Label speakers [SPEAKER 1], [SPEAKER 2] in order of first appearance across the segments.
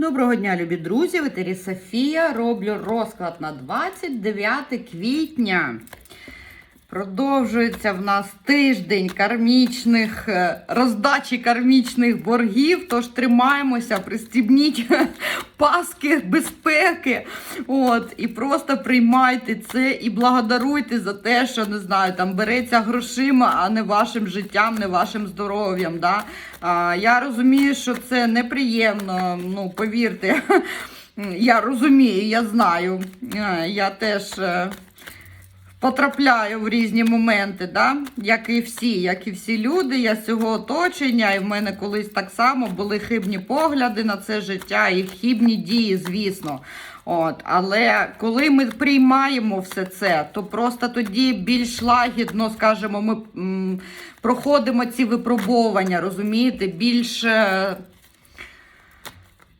[SPEAKER 1] Доброго дня, любі друзі! В етері Софія. Роблю розклад на 29 квітня. Продовжується в нас тиждень кармічних е, роздачі кармічних боргів. Тож тримаємося, пристібніть паски безпеки. От, і просто приймайте це і благодаруйте за те, що не знаю, там береться грошима, а не вашим життям, не вашим здоров'ям. Да? А, я розумію, що це неприємно. Ну, повірте, я розумію, я знаю. Е, Я теж. Е, потрапляю в різні моменти, да? як і всі, як і всі люди. Я з цього оточення, і в мене колись так само були хибні погляди на це життя і хибні дії, звісно. От, але коли ми приймаємо все це, то просто тоді більш лагідно, скажімо, ми м, проходимо ці випробовування, розумієте, більш.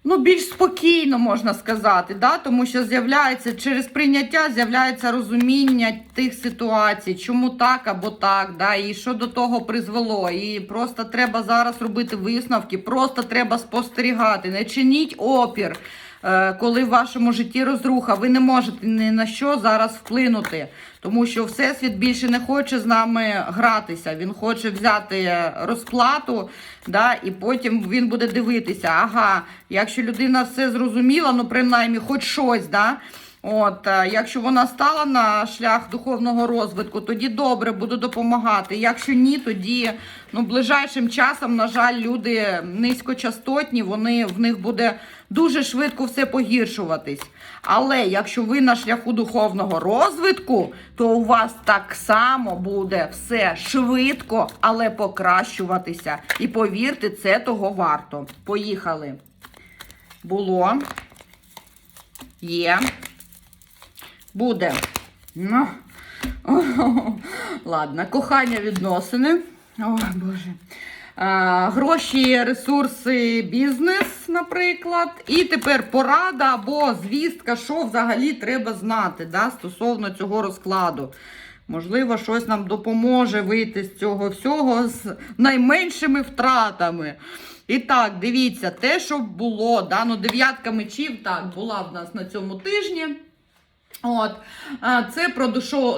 [SPEAKER 1] Ну, більш спокійно можна сказати, да? тому що з'являється через прийняття з'являється розуміння тих ситуацій, чому так або так, да? і що до того призвело. І просто треба зараз робити висновки, просто треба спостерігати, не чиніть опір, коли в вашому житті розруха. Ви не можете ні на що зараз вплинути, тому що Всесвіт більше не хоче з нами гратися. Він хоче взяти розплату, да, і потім він буде дивитися, ага, якщо людина все зрозуміла, ну принаймні хоч щось, да, От, е, якщо вона стала на шлях духовного розвитку, тоді добре буду допомагати. Якщо ні, тоді ну, ближайшим часом, на жаль, люди низькочастотні, вони в них буде дуже швидко все погіршуватись. Але якщо ви на шляху духовного розвитку, то у вас так само буде все швидко, але покращуватися. І повірте, це того варто. Поїхали. Було. Є. Буде. Ну. Ладно, кохання відносини. О, Боже. А, гроші, ресурси, бізнес, наприклад. І тепер порада або звістка, що взагалі треба знати да, стосовно цього розкладу. Можливо, щось нам допоможе вийти з цього всього з найменшими втратами. І так, дивіться, те, що було, да, ну, дев'ятка мечів так, була в нас на цьому тижні. От, Це про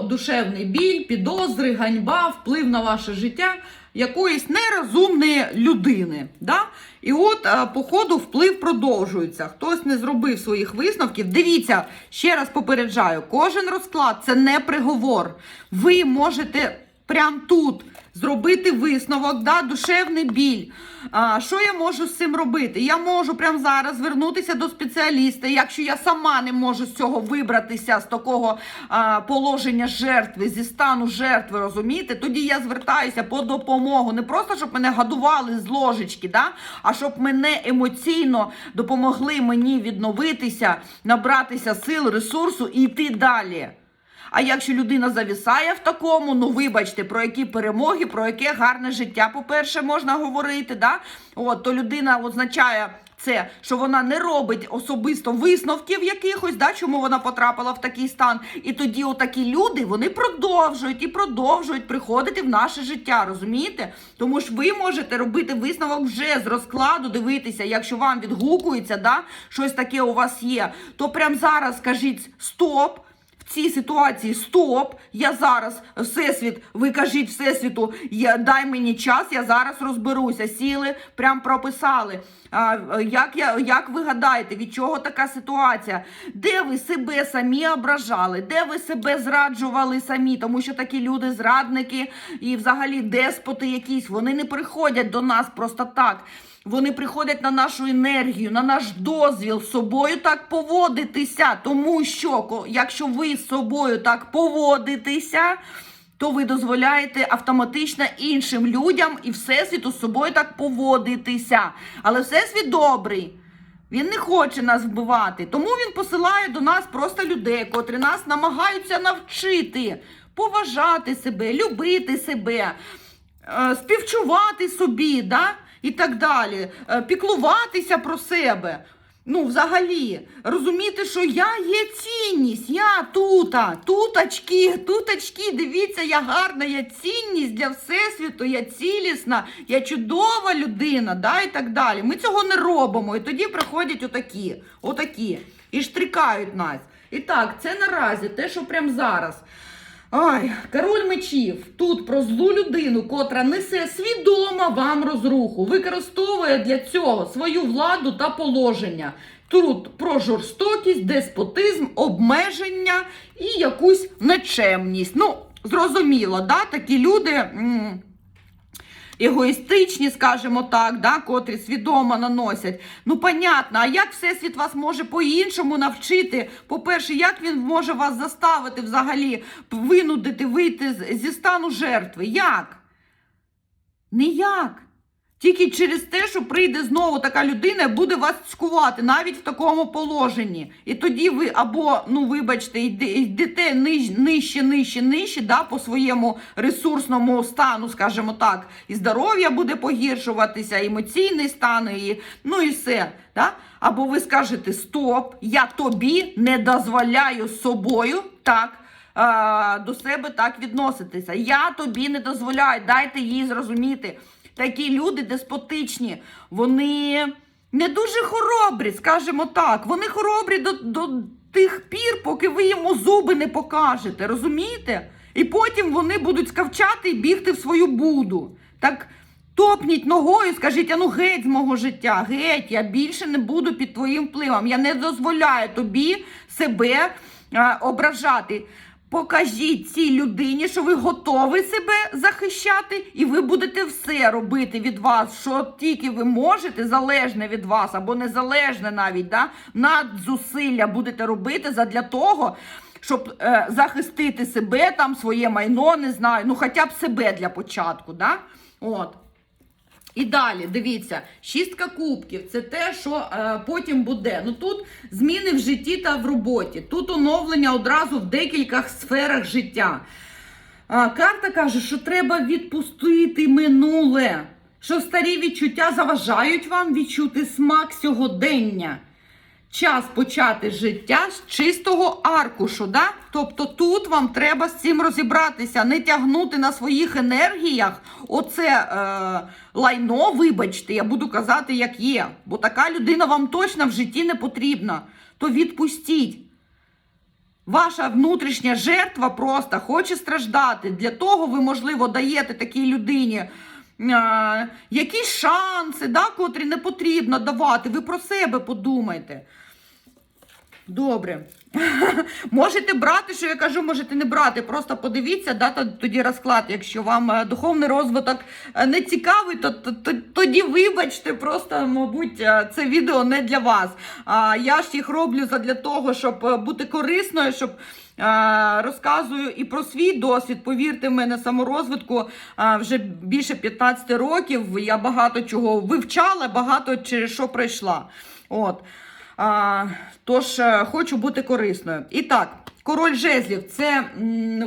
[SPEAKER 1] душевний біль, підозри, ганьба, вплив на ваше життя якоїсь нерозумної людини. Да? І от, по ходу, вплив продовжується. Хтось не зробив своїх висновків. Дивіться, ще раз попереджаю: кожен розклад це не приговор. Ви можете прямо тут зробити висновок, да, душевний біль. А, Що я можу з цим робити? Я можу прямо зараз звернутися до спеціаліста. Якщо я сама не можу з цього вибратися, з такого а, положення жертви, зі стану жертви, розумієте, тоді я звертаюся по допомогу. Не просто, щоб мене годували з ложечки, да? а щоб мене емоційно допомогли мені відновитися, набратися сил, ресурсу і йти далі. А якщо людина завісає в такому, ну вибачте, про які перемоги, про яке гарне життя, по-перше, можна говорити, да? От, то людина означає це, що вона не робить особисто висновків якихось, да, чому вона потрапила в такий стан. І тоді отакі люди вони продовжують і продовжують приходити в наше життя, розумієте? Тому ж ви можете робити висновок вже з розкладу, дивитися, якщо вам відгукується, да, щось таке у вас є, то прямо зараз скажіть стоп. Цій ситуації стоп, я зараз всесвіт, ви кажіть всесвіту, я, дай мені час, я зараз розберуся. Сіли, прям прописали. А, як, я, як ви гадаєте, від чого така ситуація? Де ви себе самі ображали? Де ви себе зраджували самі? Тому що такі люди, зрадники і взагалі деспоти якісь, вони не приходять до нас просто так. Вони приходять на нашу енергію, на наш дозвіл собою так поводитися. Тому що, якщо ви з собою так поводитеся, то ви дозволяєте автоматично іншим людям і всесвіту з собою так поводитися. Але всесвіт добрий. Він не хоче нас вбивати, тому він посилає до нас просто людей, котрі нас намагаються навчити поважати себе, любити себе, е, співчувати собі, да? І так далі, е, піклуватися про себе. Ну, взагалі, розуміти, що я є цінність, я тута, туточки, туточки, дивіться, я гарна, я цінність для Всесвіту, я цілісна, я чудова людина, да, і так далі. Ми цього не робимо. І тоді приходять отакі, отакі, і штрикають нас. І так, це наразі те, що прямо зараз. Ай, король мечів тут про злу людину, котра несе свідомо вам розруху, використовує для цього свою владу та положення. Тут про жорстокість, деспотизм, обмеження і якусь нечемність. Ну, зрозуміло, да? такі люди. м, Егоїстичні, скажімо так, да, котрі свідомо наносять. Ну, понятно, а як Всесвіт вас може по-іншому навчити? По-перше, як він може вас заставити взагалі винудити вийти зі стану жертви? Як? Ніяк. Тільки через те, що прийде знову така людина буде вас цькувати навіть в такому положенні. І тоді ви або, ну вибачте, йде- йдете нижче, нижче, нижче, да, по своєму ресурсному стану, скажімо так, і здоров'я буде погіршуватися, і емоційний стан, і, ну і все. Да? Або ви скажете: Стоп, я тобі не дозволяю собою так. До себе так відноситися. Я тобі не дозволяю, дайте їй зрозуміти. Такі люди деспотичні, вони не дуже хоробрі, скажімо так. Вони хоробрі до, до тих пір, поки ви йому зуби не покажете, розумієте? І потім вони будуть скавчати і бігти в свою буду. Так топніть ногою, скажіть, а ну геть з мого життя, геть, я більше не буду під твоїм впливом. Я не дозволяю тобі себе а, ображати. Покажіть цій людині, що ви готові себе захищати, і ви будете все робити від вас, що тільки ви можете, залежне від вас, або незалежне навіть, да? надзусилля будете робити задля того, щоб е, захистити себе, там, своє майно, не знаю, ну хоча б себе для початку. Да? От. І далі, дивіться, шістка кубків це те, що е, потім буде. Ну тут зміни в житті та в роботі. Тут оновлення одразу в декількох сферах життя. А, карта каже, що треба відпустити минуле, що старі відчуття заважають вам відчути смак сьогодення. Час почати життя з чистого аркушу. Да? Тобто тут вам треба з цим розібратися, не тягнути на своїх енергіях оце е, лайно, вибачте, я буду казати, як є. Бо така людина вам точно в житті не потрібна. То відпустіть. Ваша внутрішня жертва просто хоче страждати. Для того ви, можливо, даєте такій людині якісь шанси, да, котрі не потрібно давати. Ви про себе подумайте. Добре. можете брати, що я кажу, можете не брати. Просто подивіться, да, тоді розклад. Якщо вам е, духовний розвиток е, не цікавий, то, то, то тоді вибачте, просто, мабуть, е, це відео не для вас. Я ж їх роблю для того, щоб е, бути корисною, щоб. Розказую і про свій досвід. Повірте, в мене саморозвитку вже більше 15 років. Я багато чого вивчала, багато через що пройшла. От. Тож е, хочу бути корисною. І так, король жезлів це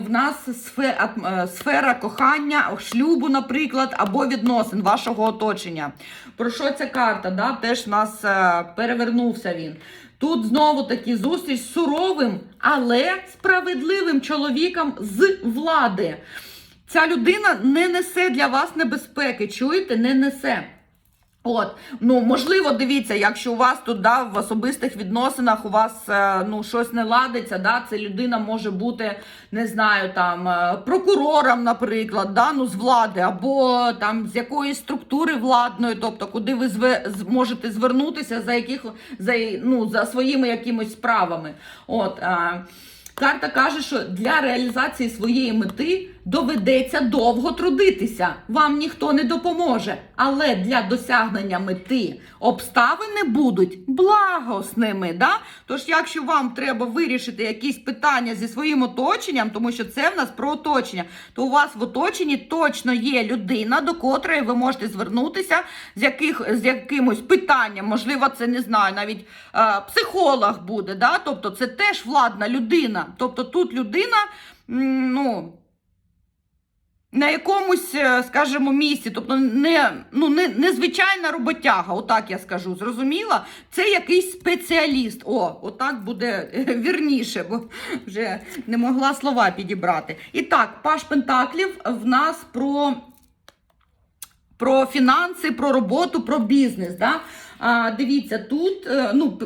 [SPEAKER 1] в нас сфера, е, сфера кохання, шлюбу, наприклад, або відносин вашого оточення. Про що ця карта? Да? Теж в нас е, перевернувся він. Тут знову таки зустріч суровим, але справедливим чоловіком з влади. Ця людина не несе для вас небезпеки. Чуєте? Не несе. От, ну можливо, дивіться, якщо у вас тут да, в особистих відносинах у вас е, ну щось не ладиться, да, це людина може бути, не знаю, там е, прокурором, наприклад, да, ну з влади, або там з якоїсь структури владної, тобто куди ви зве, можете звернутися за яких за, ну, за своїми якимись справами. От, е, Карта каже, що для реалізації своєї мети доведеться довго трудитися. Вам ніхто не допоможе. Але для досягнення мети обставини будуть благосними. Да? Тож, якщо вам треба вирішити якісь питання зі своїм оточенням, тому що це в нас про оточення, то у вас в оточенні точно є людина, до котрої ви можете звернутися з яких з якимось питанням. Можливо, це не знаю, навіть е, психолог буде. Да? Тобто, це теж владна людина. Тобто тут людина, ну. На якомусь, е, скажімо, місці, тобто не, ну, не, не звичайна роботяга, отак я скажу, зрозуміла? Це якийсь спеціаліст. О, отак буде е, вірніше, бо вже не могла слова підібрати. І так, Паш Пентаклів в нас про про фінанси, про роботу, про бізнес. Да? А, дивіться, тут е, ну,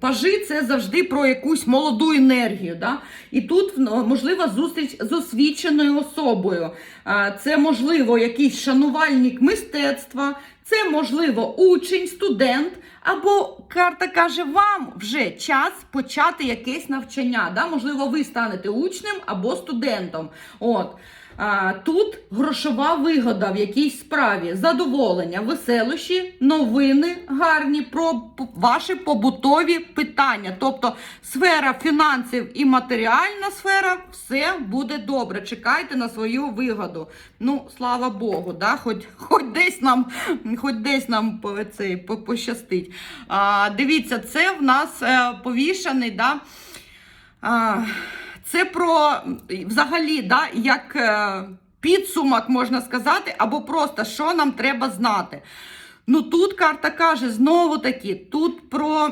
[SPEAKER 1] пажи це завжди про якусь молоду енергію. Да? І тут ну, можлива зустріч з освіченою особою. А, це можливо якийсь шанувальник мистецтва, це можливо учень, студент. Або карта каже, вам вже час почати якесь навчання. Да? Можливо, ви станете учнем або студентом. От. А, тут грошова вигода в якійсь справі, задоволення, веселощі, новини гарні про ваші побутові питання. Тобто сфера фінансів і матеріальна сфера, все буде добре. Чекайте на свою вигоду. Ну, слава Богу, да? хоч, хоч десь нам, хоч десь нам цей, пощастить. А, дивіться, це в нас е, повішаний. Да? А, це про взагалі, да, як е, підсумок можна сказати, або просто що нам треба знати. Ну тут карта каже, знову таки, тут про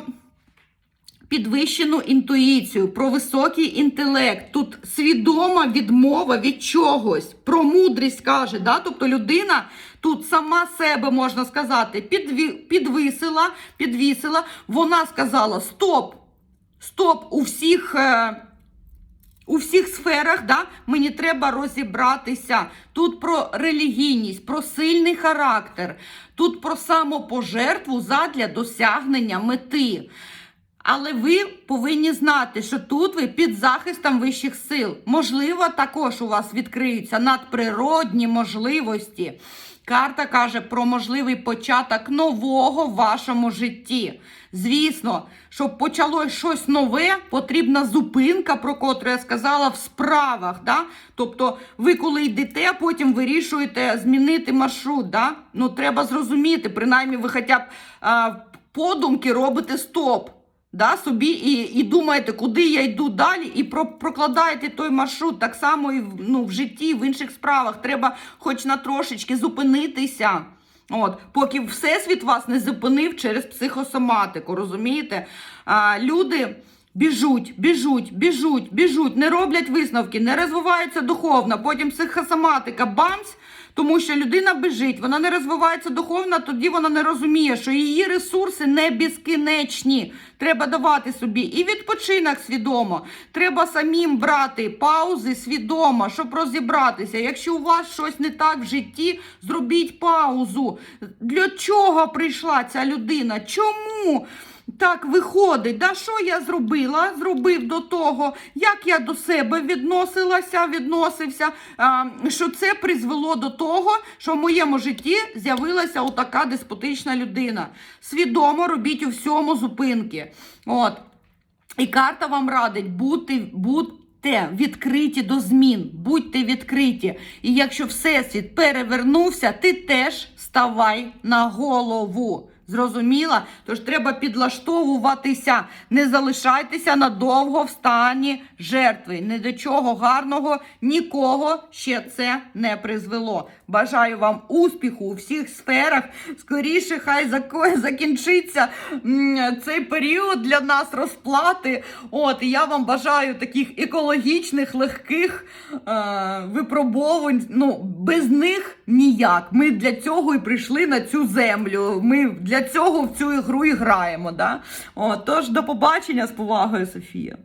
[SPEAKER 1] підвищену інтуїцію, про високий інтелект, тут свідома відмова від чогось, про мудрість каже. Да? Тобто людина тут сама себе, можна сказати, підві, підвисила, підвісила, вона сказала: стоп! Стоп, у всіх. Е, у всіх сферах да, мені треба розібратися. Тут про релігійність, про сильний характер, тут про самопожертву задля досягнення мети. Але ви повинні знати, що тут ви під захистом вищих сил. Можливо, також у вас відкриються надприродні можливості. Карта каже про можливий початок нового в вашому житті. Звісно, щоб почалось щось нове, потрібна зупинка, про котру я сказала, в справах. Да? Тобто, ви коли йдете, потім вирішуєте змінити маршрут. Да? Ну, треба зрозуміти, принаймні, ви хоча б а, подумки робите стоп да, собі і, і думаєте, куди я йду далі, і про, прокладаєте той маршрут так само і ну, в житті, в інших справах. Треба хоч на трошечки зупинитися. От, поки Всесвіт вас не зупинив через психосоматику, розумієте? А, люди біжуть, біжуть, біжуть, біжуть, не роблять висновки, не розвиваються духовно, потім психосоматика, бамсь, тому що людина біжить, вона не розвивається духовно, тоді вона не розуміє, що її ресурси не безкінечні. Треба давати собі і відпочинок свідомо. Треба самим брати паузи свідомо, щоб розібратися. Якщо у вас щось не так в житті, зробіть паузу. Для чого прийшла ця людина? Чому? Так виходить, да, що я зробила? Зробив до того, як я до себе відносилася, відносився, а, що це призвело до того, що в моєму житті з'явилася отака деспотична людина. Свідомо робіть у всьому зупинки. От. І карта вам радить бути, будьте відкриті до змін, будьте відкриті. І якщо всесвіт перевернувся, ти теж ставай на голову. Зрозуміла? Тож треба підлаштовуватися, не залишайтеся надовго в стані жертви. Ні до чого гарного нікого ще це не призвело. Бажаю вам успіху у всіх сферах. Скоріше, хай закінчиться цей період для нас розплати. От, я вам бажаю таких екологічних, легких е, випробовувань. Ну, без них ніяк. Ми для цього і прийшли на цю землю. Ми для цього в цю ігру і граємо. Да? О, тож до побачення з повагою, Софія.